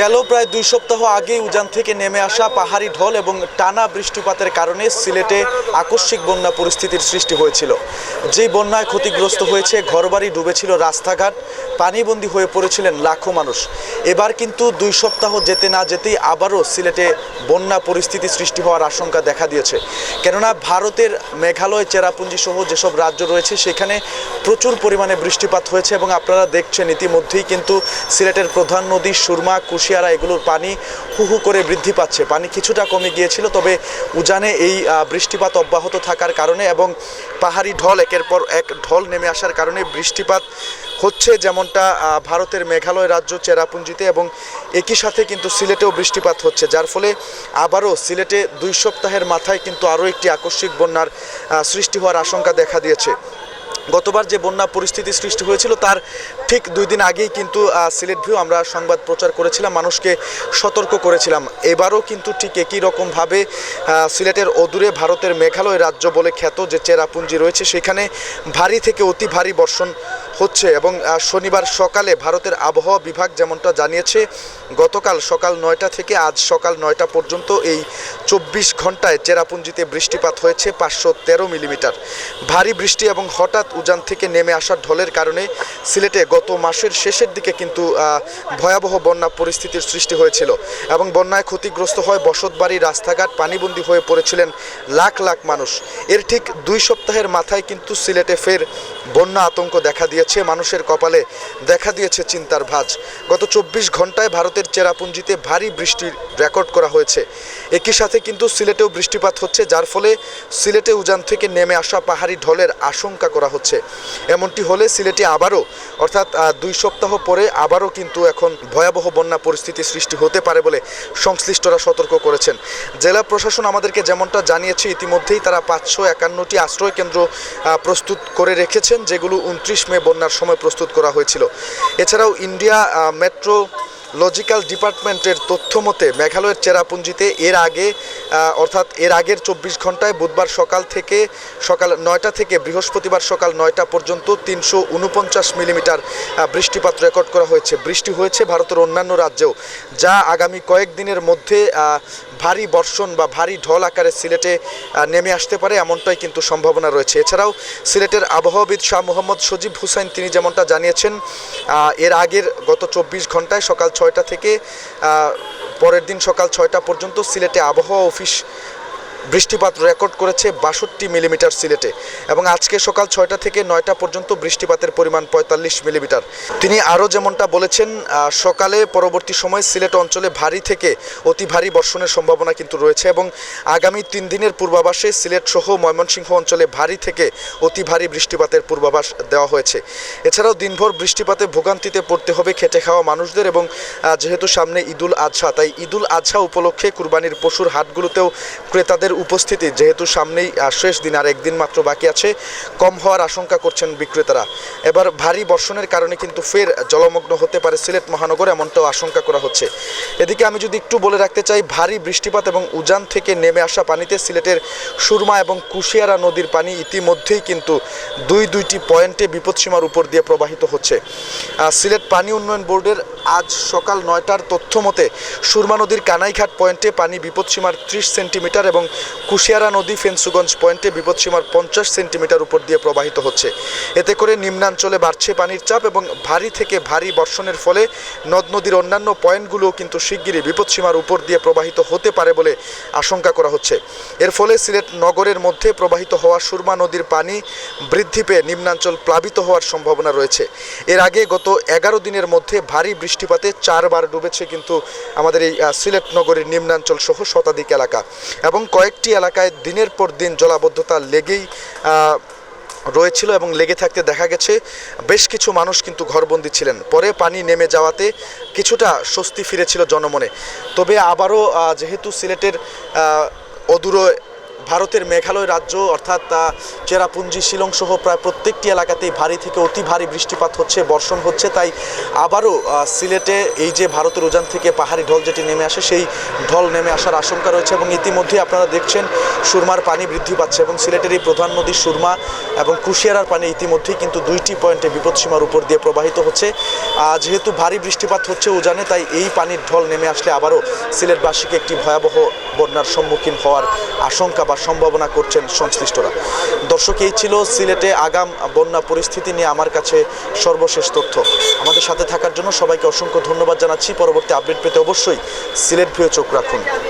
গেল প্রায় দুই সপ্তাহ আগে উজান থেকে নেমে আসা পাহাড়ি ঢল এবং টানা বৃষ্টিপাতের কারণে সিলেটে আকস্মিক বন্যা পরিস্থিতির সৃষ্টি হয়েছিল। যেই বন্যায় ক্ষতিগ্রস্ত হয়েছে, ঘরবাড়ি ডুবেছিল, রাস্তাঘাট পানিবন্দী হয়ে পড়েছিলেন লাখো মানুষ। এবার কিন্তু দুই সপ্তাহ যেতে না যেতেই আবারও সিলেটে বন্যা পরিস্থিতি সৃষ্টি হওয়ার আশঙ্কা দেখা দিয়েছে। কেননা ভারতের মেঘালয়, চেরাপুঞ্জি সহ যেসব রাজ্য রয়েছে, সেখানে প্রচুর পরিমাণে বৃষ্টিপাত হয়েছে এবং আপনারা দেখছেন ইতিমধ্যেই কিন্তু সিলেটের প্রধান নদী সুরমা, কুশিয়ারা, এগুলোর পানি হু হু করে বৃদ্ধি পাচ্ছে। পানি কিছুটা কমে গিয়েছিল, তবে উজানে এই বৃষ্টিপাত অব্যাহত থাকার কারণে এবং পাহাড়ি ঢল একের পর এক ঢল নেমে আসার কারণে বৃষ্টিপাত হচ্ছে যেমনটা ভারতের মেঘালয় রাজ্য চেরাপুঞ্জিতে এবং একই সাথে কিন্তু সিলেটেও বৃষ্টিপাত হচ্ছে, যার ফলে আবারও সিলেটে দুই সপ্তাহের মাথায় কিন্তু আরও একটি আকস্মিক বন্যার সৃষ্টি হওয়ার আশঙ্কা দেখা দিয়েছে। গতবার যে বন্যা পরিস্থিতি সৃষ্টি হয়েছিল, তার ঠিক দুই দিন আগেই কিন্তু সিলেট ভিউ আমরা সংবাদ প্রচার করেছিলাম, মানুষকে সতর্ক করেছিলাম। এবারও কিন্তু ঠিক একই রকমভাবে সিলেটের অদূরে ভারতের মেঘালয় রাজ্য বলে খ্যাত যে চেরাপুঞ্জি রয়েছে, সেখানে ভারী থেকে অতি ভারী বর্ষণ হচ্ছে এবং শনিবার সকালে ভারতের আবহাওয়া বিভাগ যেমনটা জানিয়েছে, গতকাল সকাল নয়টা থেকে আজ সকাল নয়টা পর্যন্ত এই চব্বিশ ঘন্টায় চেরাপুঞ্জিতে বৃষ্টিপাত হয়েছে পাঁচশো তেরো মিলিমিটার। ভারী বৃষ্টি এবং হঠাৎ উজান থেকে নেমে আসা ঢলের কারণে সিলেটে গত মাসের শেষের দিকে কিন্তু ভয়াবহ বন্যা পরিস্থিতির সৃষ্টি হয়েছিল এবং বন্যায় ক্ষতিগ্রস্ত হয় বসতবাড়ি, রাস্তাঘাট, পানিবন্দী হয়ে পড়েছিলেন লাখ লাখ মানুষ। এর ঠিক দুই সপ্তাহের মাথায় কিন্তু সিলেটে ফের বন্যা আতঙ্ক দেখা দিয়েছে। মানুষের কপালে, দেখা দিয়েছে চিন্তার ভাঁজ। গত চব্বিশ ঘন্টায় ভারতের চেরাপুঞ্জিতে ভারী বৃষ্টির রেকর্ড করা হয়েছে। একই সাথে কিন্তু সিলেটেও বৃষ্টিপাত হচ্ছে, যার ফলে সিলেটে উজান থেকে নেমে আসা পাহাড়ি ঢলের আশঙ্কা করা হচ্ছে। এমনটি হলে সিলেটে আবারও, অর্থাৎ দুই সপ্তাহ পরে আবারও কিন্তু এখন ভয়াবহ বন্যা পরিস্থিতি সৃষ্টি হতে পারে বলে সংশ্লিষ্টরা সতর্ক করেছেন। জেলা প্রশাসন আমাদেরকে যেমনটা জানিয়েছে, ইতিমধ্যেই তারা পাঁচশো একান্নটি আশ্রয় কেন্দ্র প্রস্তুত করে রেখেছেন, যেগুলো উনত্রিশ মে বন্যার সময় প্রস্তুত করা হয়েছিল। এছাড়াও ইন্ডিয়া মেট্রো লজিক্যাল ডিপার্টমেন্টের তথ্য মতে, মেঘালয়ের চেরাপুঞ্জিতে এর আগে অর্থাৎ এর আগের চব্বিশ ঘন্টায় বুধবার সকাল থেকে সকাল নয়টা থেকে বৃহস্পতিবার সকাল নয়টা পর্যন্ত তিনশো উনপঞ্চাশ মিলিমিটার বৃষ্টিপাত রেকর্ড করা হয়েছে। বৃষ্টি হয়েছে ভারতের অন্যান্য রাজ্যেও, যা আগামী কয়েকদিনের মধ্যে ভারী বর্ষণ বা ভারী ঢল আকারে সিলেটে নেমে আসতে পারে, এমনটাই কিন্তু সম্ভাবনা রয়েছে। এছাড়াও সিলেটের আবহাওয়াবিদ শাহ মোহাম্মদ সজীব হুসাইন তিনি যেমনটা জানিয়েছেন এর আগের গত চব্বিশ ঘন্টায় সকাল ছয়টা থেকে পরের দিন সকাল ছয়টা পর্যন্ত সিলেটে আবহাওয়া অফিস বৃষ্টিপাত রেকর্ড করেছে বাষট্টি মিলিমিটার সিলেটে এবং আজকে সকাল ছয়টা থেকে নয়টা পর্যন্ত বৃষ্টিপাতের পরিমাণ পঁয়তাল্লিশ মিলিমিটার। তিনি আরও যেমনটা বলেছেন সকালে পরবর্তী সময় সিলেট অঞ্চলে ভারী থেকে অতি ভারী বর্ষণের সম্ভাবনা কিন্তু রয়েছে এবং আগামী তিন দিনের পূর্বাভাসে সিলেট সহ ময়মনসিংহ অঞ্চলে ভারী থেকে অতি ভারী বৃষ্টিপাতের পূর্বাভাস দেওয়া হয়েছে। এছাড়াও দিনভর বৃষ্টিপাতে ভোগান্তিতে পড়তে হবে খেটে খাওয়া মানুষদের এবং যেহেতু সামনে ঈদুল আজহা তাই ঈদুল আজহা উপলক্ষে কুরবানির পশুর হাটগুলোতেও ক্রেতাদের উপস্থিতি যেহেতু সামনেই শেষ দিন আর একদিন মাত্র বাকি আছে, কম হওয়ার আশঙ্কা করছেন বিক্রেতারা। এবার ভারী বর্ষণের কারণে কিন্তু ফের জলমগ্ন হতে পারে সিলেট মহানগর, এমনটাও আশঙ্কা করা হচ্ছে। এদিকে আমি যদি একটু বলে রাখতে চাই, ভারী বৃষ্টিপাত এবং উজান থেকে নেমে আসা পানিতে সিলেটের সুরমা এবং কুশিয়ারা নদীর পানি ইতিমধ্যেই কিন্তু দুই দুইটি পয়েন্টে বিপদসীমার উপর দিয়ে প্রবাহিত হচ্ছে। সিলেট পানি উন্নয়ন বোর্ডের আজ সকাল নয়টার তথ্য মতে সুরমা নদীর কানাইঘাট পয়েন্টে পানি বিপদসীমার ত্রিশ সেন্টিমিটার এবং কুশিয়ারা নদী ফেন্সুগঞ্জ পয়েন্টে বিপদসীমার পঞ্চাশ সেন্টিমিটার উপর দিয়ে প্রবাহিত হচ্ছে। এতে করে নিম্নাঞ্চলে বাড়ছে পানির চাপ এবং ভারী থেকে ভারী বর্ষণের ফলে নদ নদীর অন্যান্য পয়েন্টগুলোও কিন্তু শিগগিরই বিপদসীমার উপর দিয়ে প্রবাহিত হতে পারে বলে আশঙ্কা করা হচ্ছে। এর ফলে সিলেট নগরের মধ্যে প্রবাহিত হওয়া সুরমা নদীর পানি বৃদ্ধি পেয়ে নিম্নাঞ্চল প্লাবিত হওয়ার সম্ভাবনা রয়েছে। এর আগে গত এগারো দিনের মধ্যে ভারী বৃষ্টিপাতে চারবার ডুবেছে কিন্তু আমাদের এই সিলেট নগরের নিম্নাঞ্চল সহ শতাধিক এলাকা। এবং কয়েকটি এলাকায় দিনের পর দিন জলাবদ্ধতা লেগেই রয়েছিল এবং লেগে থাকতে দেখা গেছে। বেশ কিছু মানুষ কিন্তু ঘরবন্দি ছিলেন। পরে পানি নেমে যাওয়াতে কিছুটা স্বস্তি ফিরেছিল জনমনে। তবে আবারও যেহেতু সিলেটের অদূর ভারতের মেঘালয় রাজ্য, অর্থাৎ চেরাপুঞ্জি শিলং সহ প্রায় প্রত্যেকটি এলাকাতেই ভারী থেকে অতি ভারী বৃষ্টিপাত হচ্ছে, বর্ষণ হচ্ছে। তাই আবারও সিলেটে এই যে ভারতের উজান থেকে পাহাড়ি ঢল যেটি নেমে আসে, সেই ঢল নেমে আসার আশঙ্কা রয়েছে এবং ইতিমধ্যে আপনারা দেখছেন সুরমার পানি বৃদ্ধি পাচ্ছে এবং সিলেটের এই প্রধান নদী সুরমা এবং কুশিয়ারার পানি ইতিমধ্যেই কিন্তু দুইটি পয়েন্টে বিপদসীমার উপর দিয়ে প্রবাহিত হচ্ছে। যেহেতু ভারী বৃষ্টিপাত হচ্ছে উজানে, তাই এই পানির ঢল নেমে আসলে আবারও সিলেটবাসীকে একটি ভয়াবহ বন্যার সম্মুখীন হওয়ার আশঙ্কা সম্ভাবনা করছেন সংশ্লিষ্টরা। দর্শক, এই ছিল সিলেটে আগাম বন্যা পরিস্থিতি নিয়ে আমার কাছে সর্বশেষ তথ্য। আমাদের সাথে থাকার জন্য সবাইকে অসংখ্য ধন্যবাদ জানাচ্ছি। পরবর্তী আপডেট পেতে অবশ্যই সিলেট ভিউ চোখ রাখুন।